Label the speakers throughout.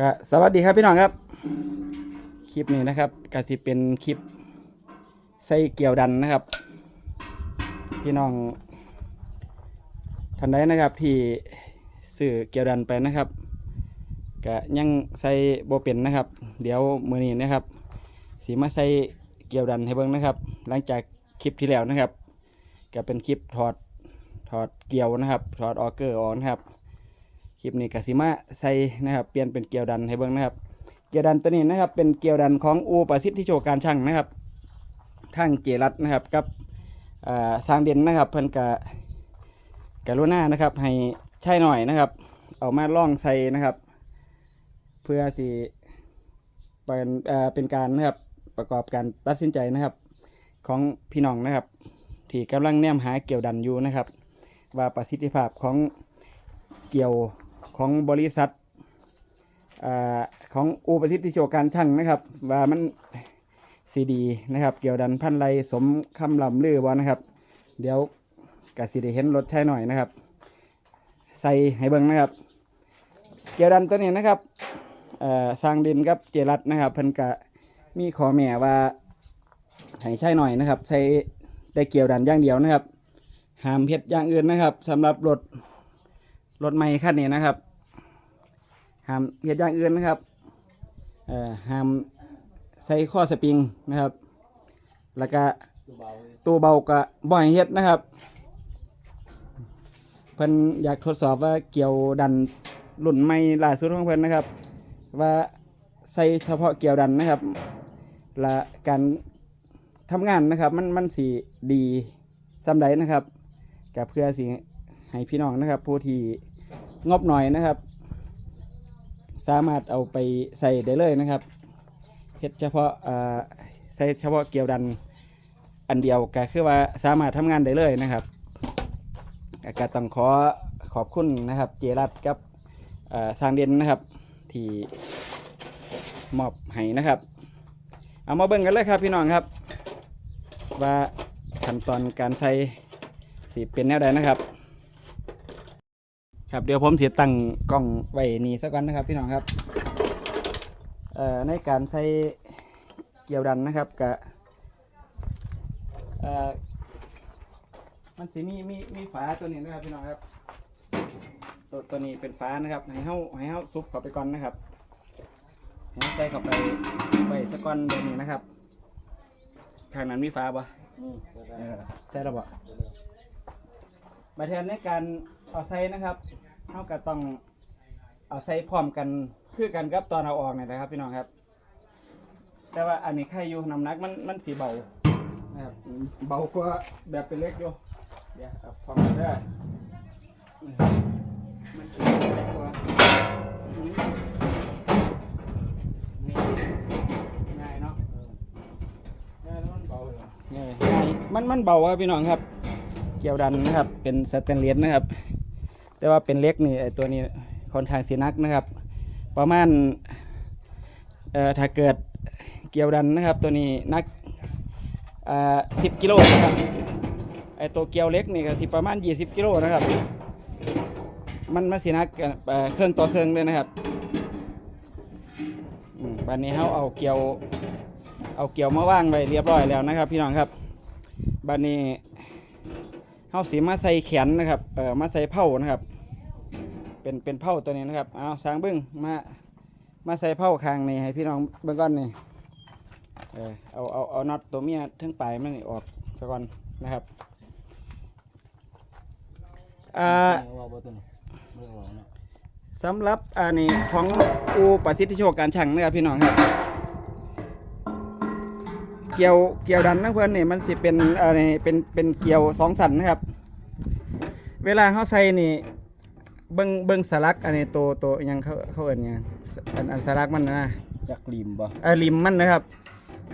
Speaker 1: ก็สวัสดีครับพี่น้องครับ คลิปนี้นะครับก็สิเป็นคลิปใส่เกี่ยวดันนะครับ พี่น้องท่านใดนะครับที่สื่อเกี่ยวดันไปนะครับก็ยังใส่โบเป็นนะครับ เดี๋ยวมือนี้นะครับสีมาใส่เกี่ยวดันให้เบิ่งนะครับ หลังจากคลิปที่แล้วนะครับก็เป็นคลิปถอดถอดเกี่ยวนะครับ ถอดออเกอร์ออกนะครับ ลิปนี้กสิมาใส่นะครับเปลี่ยนเป็นเกลียวดันให้เบิ่งนะครับ เกลียวดันตัวนี้นะครับ เป็นเกลียวดันของอูประสิทธิโชการช่างนะครับทางเจรัตนะครับกับสร้างเด่นนะครับเพิ่นกะกรุณานะครับ ให้ใช่หน่อยนะครับ เอามาล่องใส่นะครับ เพื่อสิเป็นเอ่อเป็นการนะครับประกอบการตัดสินใจนะครับ ของพี่น้องนะครับ ที่กำลังแนมหาเกี่ยวดันอยู่นะครับ ว่าประสิทธิภาพของเกี่ยว ของบริษัทอของอูประสิทธิโชการช่างนะครับ ว่ามันซีดีนะครับ เกี่ยวดันพันไรสมคำลำลือบ่นะครับ เดี๋ยวกสิได้เห็นรถใช้หน่อยนะครับ ใส่ให้เบิ่งนะครับ เกี่ยวดันตัวนี้นะครับสร้างดินกับเจรัตนะครับ เพิ่นกะมีขอแม่ว่าให้ใช้หน่อยนะครับ ใส่แต่เกี่ยวดันอย่างเดียวนะครับห้ามเพ็ดอย่างอื่นนะครับสำหรับรถ รถใหม่คันนี้นะครับห้ามเฮ็ดอย่างอื่นนะครับห้ามใส่ข้อสปริงนะครับ แล้วก็ตู้เบาก็บ่อยเฮ็ดนะครับ เพิ่นอยากทดสอบว่าเกี่ยวดันรุ่นใหม่ล่าสุดของเพิ่นนะครับ ว่าใส่เฉพาะเกี่ยวดันนะครับ และการทำงานนะครับ มันมันสีดีสำใดนะครับก็เพื่อสิ ให้พี่น้องนะครับ ผู้ที่งบหน่อยนะครับ สามารถเอาไปใส่ได้เลยนะครับเฮ็ดเฉพาะใส่เฉพาะเกี่ยวดันอันเดียวก็คือว่าสามารถทำงานได้เลยนะครับก็ต้องขอขอบคุณนะครับ เจรัตกับสร้างเด่นนะครับ ที่มอบให้นะครับ เอามาเบิ่งกันเลยครับพี่น้องครับ ว่าขั้นตอนการใส่สีเป็นแนวใดนะครับ ครับเดี๋ยวผมจะตั้งกล้องไว้นี่สักก่อนนะครับพี่น้องครับเอ่อในการใส่เกี่ยวดันนะครับกับเอ่อมันสิมีมีมีฝาตัวนี้นะครับพี่น้องครับ ตัวตัวนี้เป็นฝานะครับให้เฮาให้เฮาซุปเข้าไปก่อนนะครับให้เราใส่เข้าไปไว้สักก่อนแบบนี้นะครับข้างนั้นมีฝาปะเออใส่แล้วปะ มาแทนในการเอาใส่นะครับเท่ากับต้องเอาใส่พร้อมกันคือกันกับตอนเอาออกเนี่ยนะครับพี่น้องครับ แต่ว่าอันนี้ไข่อยู่น้ำหนักมันมันสีเบานะครับเบากว่าแบบเป็นเล็กอยู่เดี๋ยวเอาพร้อมกันได้มันสีเล็กกว่าง่ายเนาะง่ายแล้วมันเบาเลยง่ายมันมันเบาครับพี่น้องครับ เกียวดันนะครับ เป็นสแตนเลสนะครับ แต่ว่าเป็นเล็กนี่ไอตัวนี้ค่อนข้างสีนักนะครับ ประมาณเอ่อถ้าเกิดเกียวดันนะครับ ตัวนี้นักอ่าสิบกิโลนะครับไอตัวเกียวเล็กนี่ก็สิประมาณยี่สิบกิโลนะครับ มันมาสีนักเอ่อเครื่องต่อเครื่องเลยนะครับบันนี้เขาเอาเกียวเอาเกี่ยวมาว่างไว้เรียบร้อยแล้วนะครับ พี่น้องครับบันนี้ เฮาสีมาใส่แขนนะครับเอ่อมาใส่เผานะครับ เป็นเป็นเผาตัวนี้นะครับเอาสางเบิ้งมามาใส่เผาคางนี่ให้พี่น้องเบิ้งก่อนนี่เออเอาเอาเอาน็อตตัวเมียทั้งปลายมันนี่ออกซะก่อนนะครับอ่าสำหรับอันนี้ของอูประสิทธิโชคการช่างนะครับพี่น้องครับ เกี่ยวเกี่ยวดันนะเพื่อนนี่มันสิเป็นอะไรเป็นเป็นเกี่ยวสองสันนะครับ เวลาเขาใส่นี่เบิ้งเบิ้งสลักอันนี้ตัวตัวอิหยังเขาเขาเอิ้นหยังอันอันสลักมันนะ
Speaker 2: จักริมบ่
Speaker 1: เออริมมันนะครับ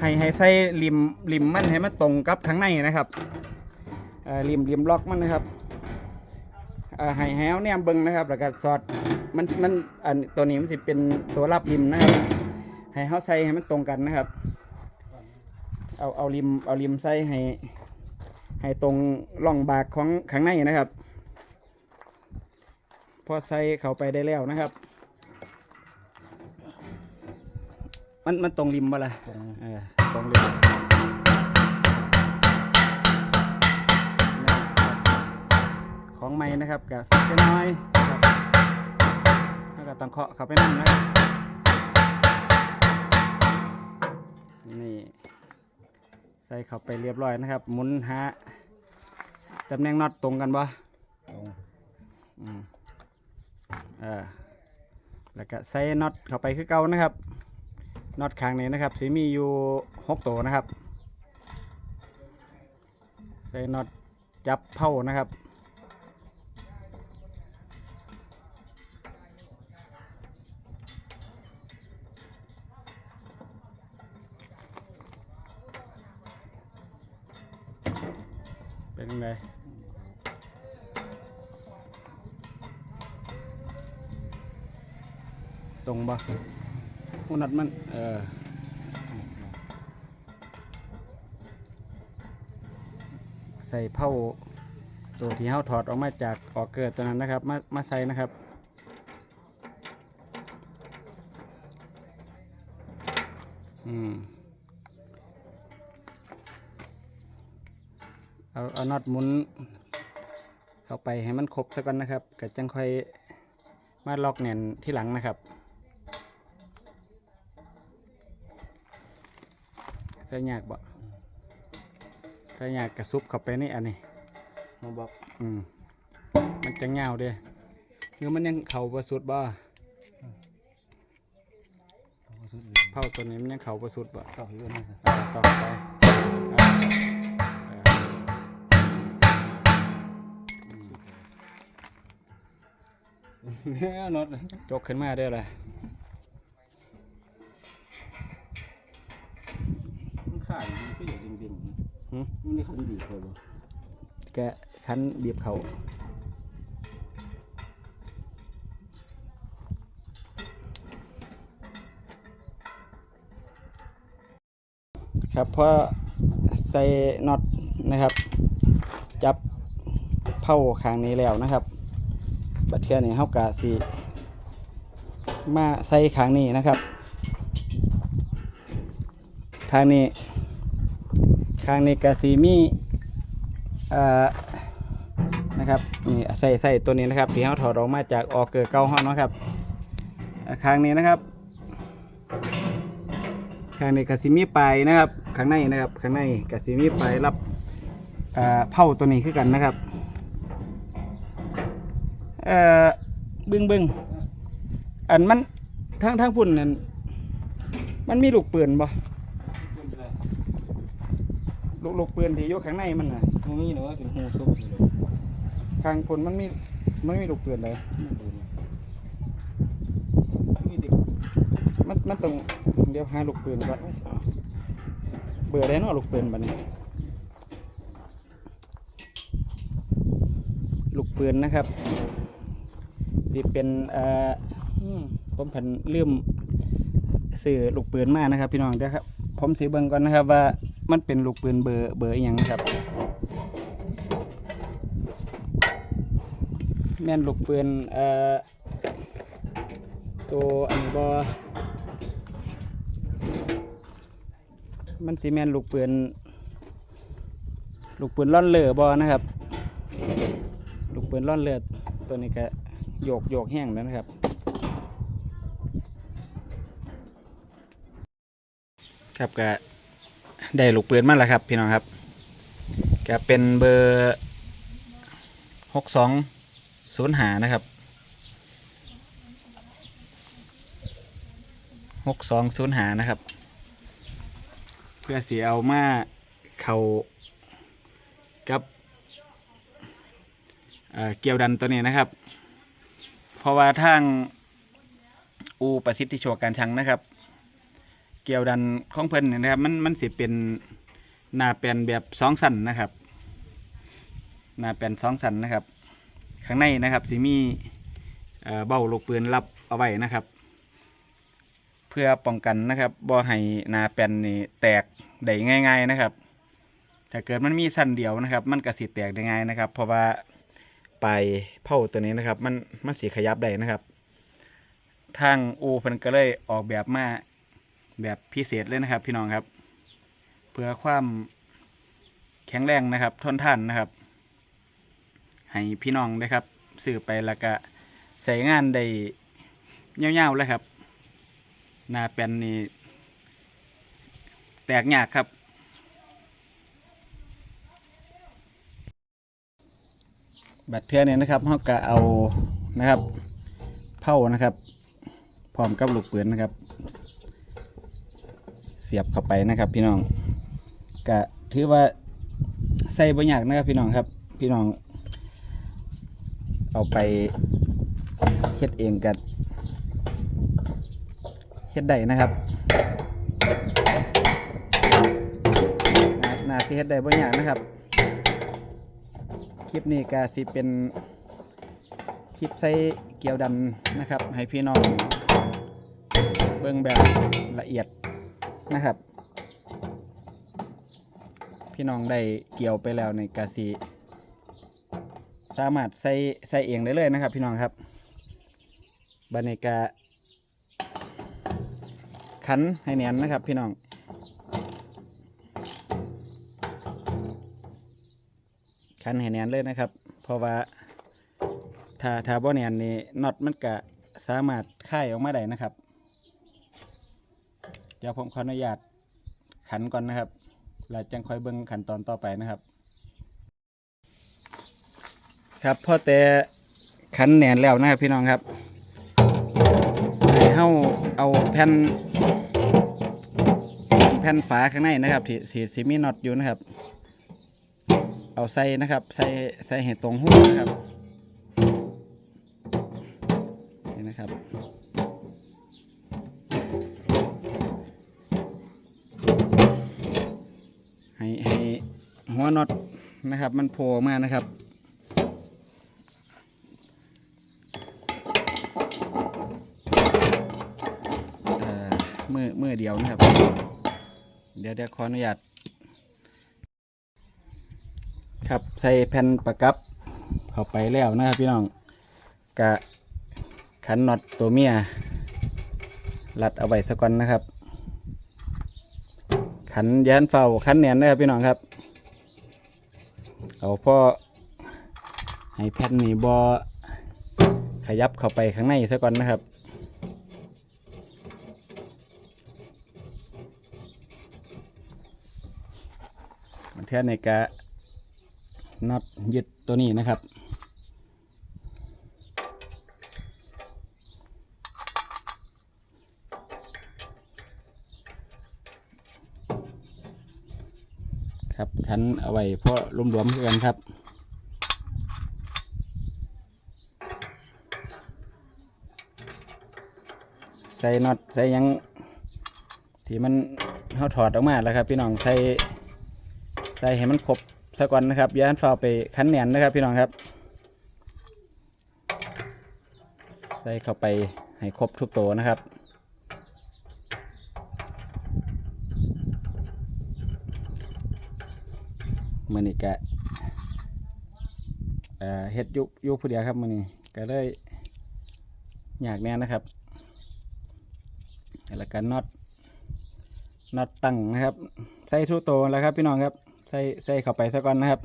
Speaker 1: ให้ให้ใส่ริมริมมันให้มันตรงกับข้างในนะครับเออริมริมล็อกมันนะครับเออให้ให้เอาแนมเบิ้งนะครับแล้วก็สอดมันมันอันตัวนี้มันสิเป็นตัวรับริมนะครับให้เขาใส่ให้มันตรงกันนะครับ เอาเอาริมเอาริมใส่ให้ ให้ตรงร่องบากของข้างในนะครับ พอใส่เข้าไปได้แล้วนะครับ มันมันตรงริมบ่ล่ะ
Speaker 2: ตรง
Speaker 1: เออตรงริมของใหม่นะครับกับสักน้อยนะครับแล้วก็ต้องเคาะเข้าไปนั่นนะครับนี่ใส่เข้าไปเรียบร้อยนะครับ หมุนหาตำแหน่งน็อตตรงกันบ่
Speaker 2: ตรง
Speaker 1: อืมเออแล้วก็ใส่น็อตเข้าไปคือเก่านะครับน็อตข้างนี้นะครับสีมีอยู่หกตัวนะครับใส่น็อตจับเผานะครับ เป็นไงตรงบ่หูนัดมัน เออใส่เผาตัวที่เฮาถอดออกมาจากออกเกิดตัวนั้นนะครับ มามาใส่นะครับ เอาเอาน็อตหมุน เข้าไปให้มันครบซะก่อนนะครับก็จังค่อยมาล็อกแน่นที่หลังนะครับใส่ยากบ่ใส่ยากกระซุบเข้าไปนี่อันนี้
Speaker 2: มาบอก
Speaker 1: อืมมันจะเงาวเด้หรือมันยังเข่าประสุดบ่
Speaker 2: เขาก็สุด
Speaker 1: เผาตัวนี้มันยังเข่าประสุดบ่
Speaker 2: ต่ออยู่นะครับ
Speaker 1: อ่าต่อไป
Speaker 2: นี่ยน็อต
Speaker 1: จกขึ้นมาได้อเลย
Speaker 2: มันขาดมันก็อย่างดิ่ง
Speaker 1: หึ
Speaker 2: ๆมันได้ขันดีเลยบ่
Speaker 1: แกะคันบีบเขาครับพอใส่น็อตนะครับ จับเผาข้างนี้แล้วนะครับ บัดเทื่อนี้เฮากะสิมาใส่ข้างนี้นะครับข้างนี้ข้างนี้กะสีมีเอ่อนะครับนี่ใส่ใส่ตัวนี้นะครับที่เฮาถอดออกมาจากออกเกิดเก่าเฮาเนะครับอ่าข้างนี้นะครับข้างนี้กะสิมีปลายนะครับข้างในนะครับข้างในกะสิมีปลายรับเอ่อเผาตัวนี้คือกันนะครับ เอ่อบึ้งบึ้งอันมันทางทางพุ่นนั่นมันมีลูกปืนบ่ลูกลูกปืนที่อยู่ข้างในมันน่ะ
Speaker 2: มันมีนะว่าเป็นหูซุปอยู่เลย
Speaker 1: ข้างพุ่นมันมีมันมีลูกปืนเลย
Speaker 2: มันดูนะมีเด็ก
Speaker 1: มันมันต้องเดี๋ยวหาลูกปืนก่อนโอ้ยเอาเบื่อได้เนาะลูกปืนบัดนี้ลูกปืนนะครับ สิเป็นเอ่ออืมผมผันลืมซื้อลูกปืนมานะครับ พี่น้องเดี๋ยวครับ ผมสีเบิ่งก่อนนะครับว่ามันเป็นลูกปืนเบอร์เบอร์อย่างนะครับ แม่นลูกปืนเอ่อตัวอันนี้บอมันสีแม่นลูกปืนลูกปืนล่อนเลือบอนะครับ ลูกปืนล่อนเลือดตัวนี้ก็ โยกโยกแห้งแล้วนะครับ ครับก็ได้ลูกปืนมาแล้วครับ พี่น้องครับก็เป็นเบอร์หกสองศูนย์หานะครับหกสองศูนย์หานะครับ เพื่อสีเอามาเขากับเอ่อเกี่ยวดันตัวนี้นะครับ เพราะว่าทางอูประสิทธิโชคการชังนะครับ เกี่ยวดันของเพิ่นนะครับ มันมันสิเป็นหน้าแปลนแบบสองสันนะครับหน้าแปลนสองสันนะครับ ข้างในนะครับสิมีเบ้าลูกปืนรับเอาไว้นะครับ เพื่อป้องกันนะครับบ่ให้หน้าแปลนนี่แตกได้ง่าย ๆนะครับ ถ้าเกิดมันมีสั้นเดียวนะครับ มันก็สิแตกได้ง่ายนะครับ เพราะว่า ปลายเผาตัวนี้นะครับ มันมันสีขยับได้นะครับ ทางอูเพิ่นก็เลยออกแบบมาแบบพิเศษเลยนะครับ พี่น้องครับ เพื่อความแข็งแรงนะครับทนทานนะครับ ให้พี่น้องนะครับซื้อไปแล้วก็ใส่งานได้ยาวๆเลยครับหน้าแป้นนี่แตกยากครับ บัตรเทือเนี่ยนะครับเขาก็เอานะครับเผานะครับพร้อมกับลูกปืนนะครับ เสียบเข้าไปนะครับ พี่น้องก็ถือว่าใส่บ่ยากนะครับพี่น้องครับ พี่น้อง เอาไปเฮ็ดเองกันเฮ็ดได้นะครับนานาสิเฮ็ดได้บ่ยากนะครับ คลิปนี้ก็สิเป็นคลิปใส่เกี่ยวดันนะครับ ให้พี่น้องเบิ่งแบบละเอียดนะครับ พี่น้องได้เกี่ยวไปแล้วในกาสีสามารถใส่ใส่เองได้เลยนะครับ พี่น้องครับบรรยากาขันให้แน่นนะครับ พี่น้อง คันให้แน่นเลยนะครับ เพราะว่าถ้าถ้าบ่แน่นนี่น็อตมันก็สามารถคายออกมาได้นะครับ เดี๋ยวผมขออนุญาตขันก่อนนะครับแล้วจังค่อยเบิ่งขั้นตอนต่อไปนะครับ ครับพอแต่ขันแน่นแล้วนะครับพี่น้องครับให้เฮาเอาแผ่นแผ่นฝาข้างในนะครับที่ที่สิมีน็อตอยู่นะครับ เอาใส่นะครับใส่ใส่เห็ดตรงหูนะครับนี่นะครับ ให้ให้หัวน็อตนะครับ มันโผล่มานะครับเอ่อเมือมือเดียวนะครับ เดี๋ยวเดี๋ยวขออนุญาต ครับ ใส่แผ่นประกับเข้าไปแล้วนะครับพี่น้องกะขันน็อตตัวเมียรัดเอาไว้สักก่อนนะครับ ขันยันเฝ้าขันแหนนนะครับพี่น้องครับ เอาพ่อให้แผ่นนี้บอขยับเข้าไปข้างในสักก่อนนะครับมันเท่าในกะ น็อตยึดตัวนี้นะครับ ครับขันเอาไว้เพราะรวมๆกันครับใส่น็อตใส่ยังที่มันเขาถอดออกมาแล้วครับ พี่น้องใส่ใส่ให้มันครบะก่อนนะครับย้านฝ้าไปคันแหนนนะครับ พี่น้องครับ ใส่เข้าไปให้ครบทุกตัวนะครับมือนี้กะเอ่อเฮ็ดยุยุผู้เดียวครับมือนี้ก็เลยอยากแน่นะครับแล้วก็น็อตน็อตตั้งนะครับ ใส่ทุกตัวแล้วครับพี่น้องครับ ใส่ใส่เข้าไปซะก่อนนะครับ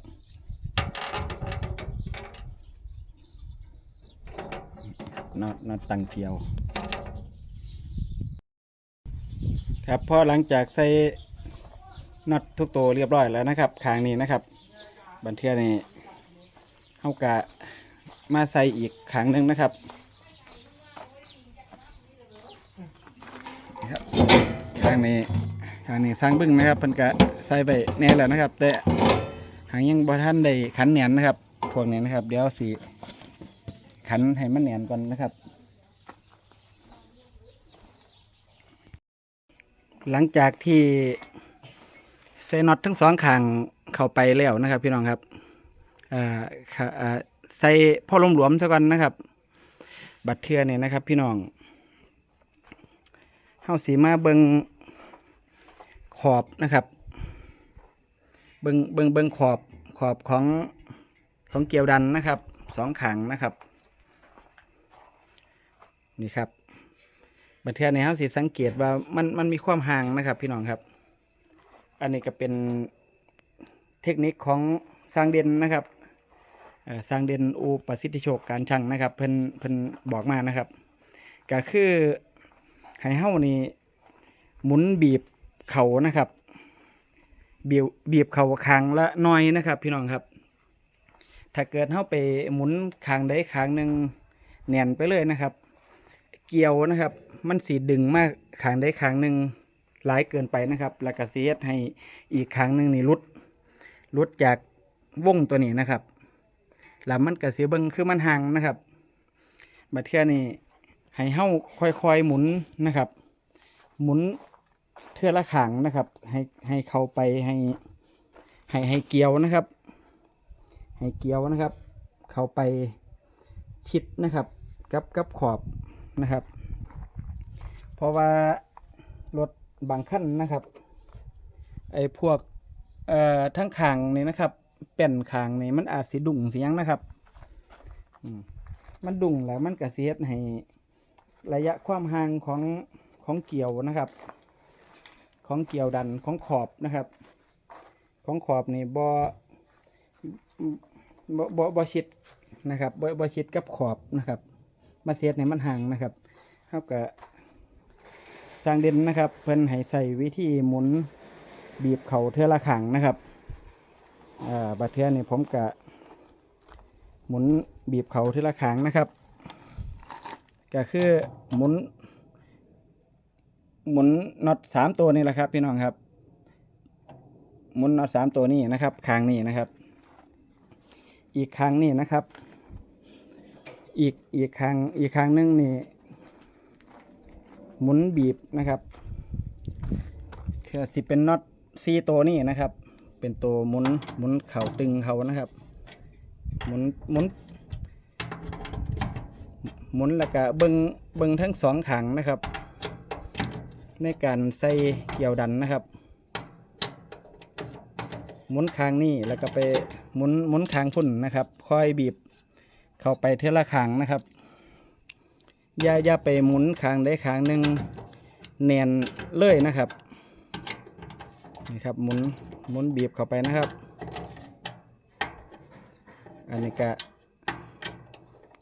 Speaker 1: น็อตน็อตตั้งเกลียว ครับพอหลังจากใส่น็อตทุกตัวเรียบร้อยแล้วนะครับคางนี้นะครับ บันเทือนี่เฮากะมาใส่อีกขางหนึ่งนะครับครับขางนี้ ทางนี้สร้างบึ้งนะครับมันก็ใส่ไปแน่แล้วนะครับ แต่หางยังบ่ท่านได้ขันแหนนนะครับพวกนี้นะครับ เดี๋ยวสีขันให้มันแหนนก่อนนะครับ หลังจากที่ใส่น็อตทั้งสองข้างเข้าไปแล้วนะครับ พี่น้องครับใส่พ่อลมหลวมซะก่อนนะครับ บัดเทือเนี่ยนะครับ พี่น้องเฮาสีมาเบิง ขอบนะครับ เบิงเบิงเบิงขอบขอบของของเกลียวดันนะครับสองขังนะครับ นี่ครับบัดเทื่อนี้เฮาสิสังเกตว่ามันมันมีความห่างนะครับ พี่น้องครับ อันนี้ก็เป็นเทคนิคของสร้างเด่นนะครับสร้างเด่นอูประสิทธิโชคการช่างนะครับ เพิ่นเพิ่นบอกมานะครับ ก็คือให้เฮานี่หมุนบีบ เขานะครับบีบบีบเขาคางละน้อยนะครับ พี่น้องครับ ถ้าเกิดเฮาไปหมุนคางใดคางหนึ่งแน่นไปเลยนะครับ เกี่ยวนะครับ มันสีดึงมากคางใดคางหนึ่งหลายเกินไปนะครับแล้วก็เสียให้อีกคางหนึ่งนี่หลุดหลุดจากวงตัวนี้นะครับแล้วมันก็เสียเบิงคือมันห่างนะครับบัดเทื่อนี่ให้เฮาค่อยๆหมุนนะครับ หมุน เทือละขางนะครับ ให้ให้เข้าไปให้ให้ให้เกี่ยวนะครับ ให้เกี่ยวนะครับ เข้าไปชิดนะครับ กับกับขอบนะครับ เพราะว่ารถบางขั้นนะครับไอ้พวกเอ่อทั้งขางนี่นะครับแป่นขางนี่มันอาจสิดุ่งสิหยังนะครับมมันดุ่งแล้วมันกระเสียดให้ระยะความห่างของของเกี่ยวนะครับ ของเกี่ยวดันของขอบนะครับ ของขอบนี่บบ่บ่บ่ชิดนะครับบ่บ่ชิดกับขอบนะครับมาเสียดในมันห่างนะครับเท่ากับสร้างเด่นนะครับ เพิ่นให้ใส่วิธีหมุนบีบเข่าเทือละขังนะครับอ่าบัดเทือนี่ผมกะหมุนบีบเข่าเทือละขังนะครับ ก็คือหมุน หมุนน็อตสามตัวนี่แหละครับ พี่น้องครับ หมุนน็อตสามตัวนี้นะครับคางนี้นะครับ อีกคางนี้นะครับ อีกอีกคางอีกคางหนึงนี่หมุนบีบนะครับคือสิเป็นน็อตซีตัวนี้นะครับ เป็นตัวหมุนหมุนเข่าตึงเขานะครับ หมุนหมุนหมุนแล้วก็เบิงเบิงทั้งสองขางนะครับ ในการใส่เกี่ยวดันนะครับ หมุนคางนี่แล้วก็ไปหมุนหมุนคางพุ่นนะครับ ค่อยบีบเข้าไปเท่าละคางนะครับอย่าอย่าไปหมุนคางได้คางหนึ่งแนนเลยนะครับนี่ครับหมุนหมุนบีบเข้าไปนะครับ อันนี้ก็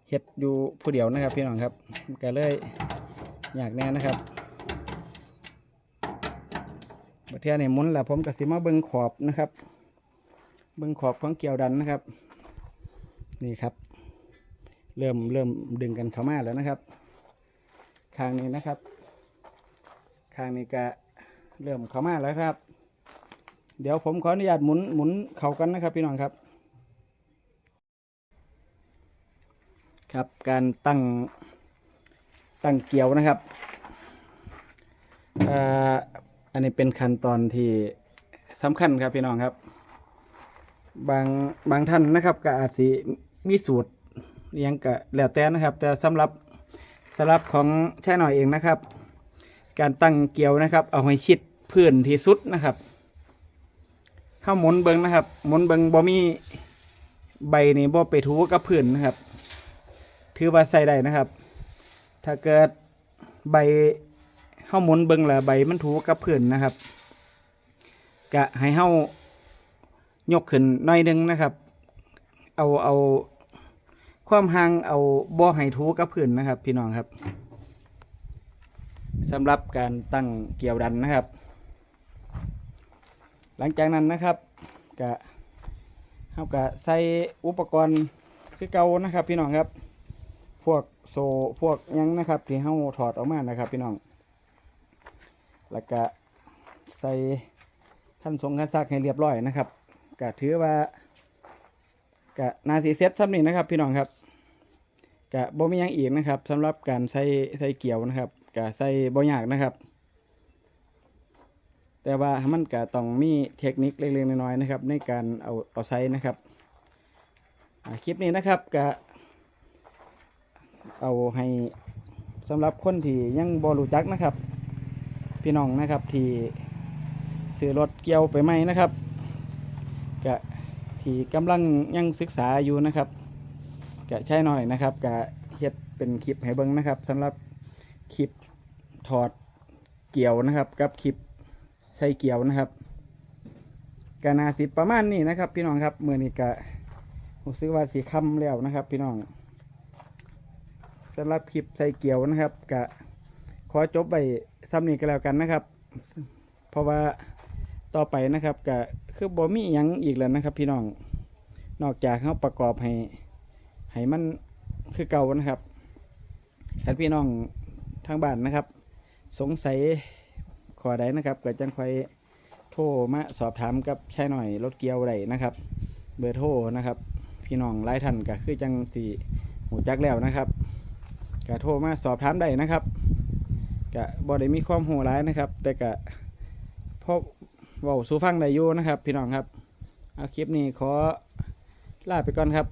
Speaker 1: เฮ็ดอยู่ผู้เดียวนะครับพี่น้องครับก็เลยอยากแน่นะครับ บัดเทียนี่หมุนแล้วผมก็สิมาเบิ่งขอบนะครับ เบิ่งขอบของเกี่ยวดันนะครับ นี่ครับ เริ่มเริ่มดึงกันเข้ามาแล้วนะครับข้างนี้นะครับข้างนี้ก็เริ่มเข้ามาแล้วครับ เดี๋ยวผมขออนุญาตหมุนหมุนเข่ากันนะครับพี่น้องครับ ครับการตั้งตั้งเกี่ยวนะครับ อันนี้เป็นขั้นตอนที่สำคัญครับพี่น้องครับ บางบางท่านนะครับก็อาจสิมีสูตรยังก็แล้วแต่นะครับ แต่สำหรับสำหรับของแช่หน่อยเองนะครับ การตั้งเกลียวนะครับ เอาให้ชิดพื้นที่สุดนะครับเข้าหมุนเบิงนะครับ หมุนเบิงบ่มีใบนี่บ่ไปถูกับพื้นนะครับ ถือว่าใส่ได้นะครับ ถ้าเกิดใบ เฮาหมุนเบิ่งละใบมันถูกับพื้นนะครับกะให้เฮายกขึ้นหน่อยหนึงนะครับ เอาเอาความห่างเอาบ่ให้ถูกับพื้นนะครับ พี่น้องครับสำหรับการตั้งเกี่ยวดันนะครับ หลังจากนั้นนะครับกะเฮากะใส่อุปกรณ์คือเก่านะครับ พี่น้องครับ พวกโซพวกยังนะครับ ที่เฮาถอดออกมานะครับ พี่น้อง แล้วก็ใส่ขั้นสงขั้นซักให้เรียบร้อยนะครับก็ถือว่าก็นาสีเซ็ตซ้ำนี่นะครับพี่น้องครับก็บ่มีหยังอีกนะครับสำหรับการใส่ใส่เกี่ยวนะครับก็ใส่บ่ยากนะครับ แต่ว่ามันก็ต้องมีเทคนิคเล็กๆน้อยๆนะครับ ในการเอาเอาใส่นะครับคลิปนี้นะครับก็เอาให้สำหรับคนที่ยังบ่รู้จักนะครับ พี่น้องนะครับที่ซื้อรถเกี่ยวไปไหมนะครับกะที่กำลังยังศึกษาอยู่นะครับกะใช่หน่อยนะครับกะเฮ็ดเป็นคลิปให้เบิ่งนะครับสำหรับคลิปถอดเกี่ยวนะครับ กับคลิปใส่เกี่ยวนะครับกนาสิประมาณนี้นะครับ พี่น้องครับเมื่อนี้กะรู้สึกว่าสีค่ำแล้วนะครับ พี่น้องสำหรับคลิปใส่เกี่ยวนะครับกะขอจบไป ซ้ำนี้ก็แล้วกันนะครับ เพราะว่าต่อไปนะครับกะคือบ่มีหยังอีกแล้วนะครับ พี่น้องนอกจากเขาประกอบให้ให้มันคือเก่านะครับท่านพี่น้องทางบ้านนะครับ สงสัยขอใดนะครับก็จังคอยโทรมาสอบถามกับชายหน่อยรถเกียวใดนะครับ เบอร์โทรนะครับ พี่น้องหลายท่านก็คือจังสี่หูจักแล้วนะครับก็โทรมาสอบถามได้นะครับ กะบ่ได้มีความโหร้ายนะครับ แต่กะพบเว้าสูฟังได้อยู่นะครับ พี่น้องครับ เอาคลิปนี้ขอลาไปก่อนครับ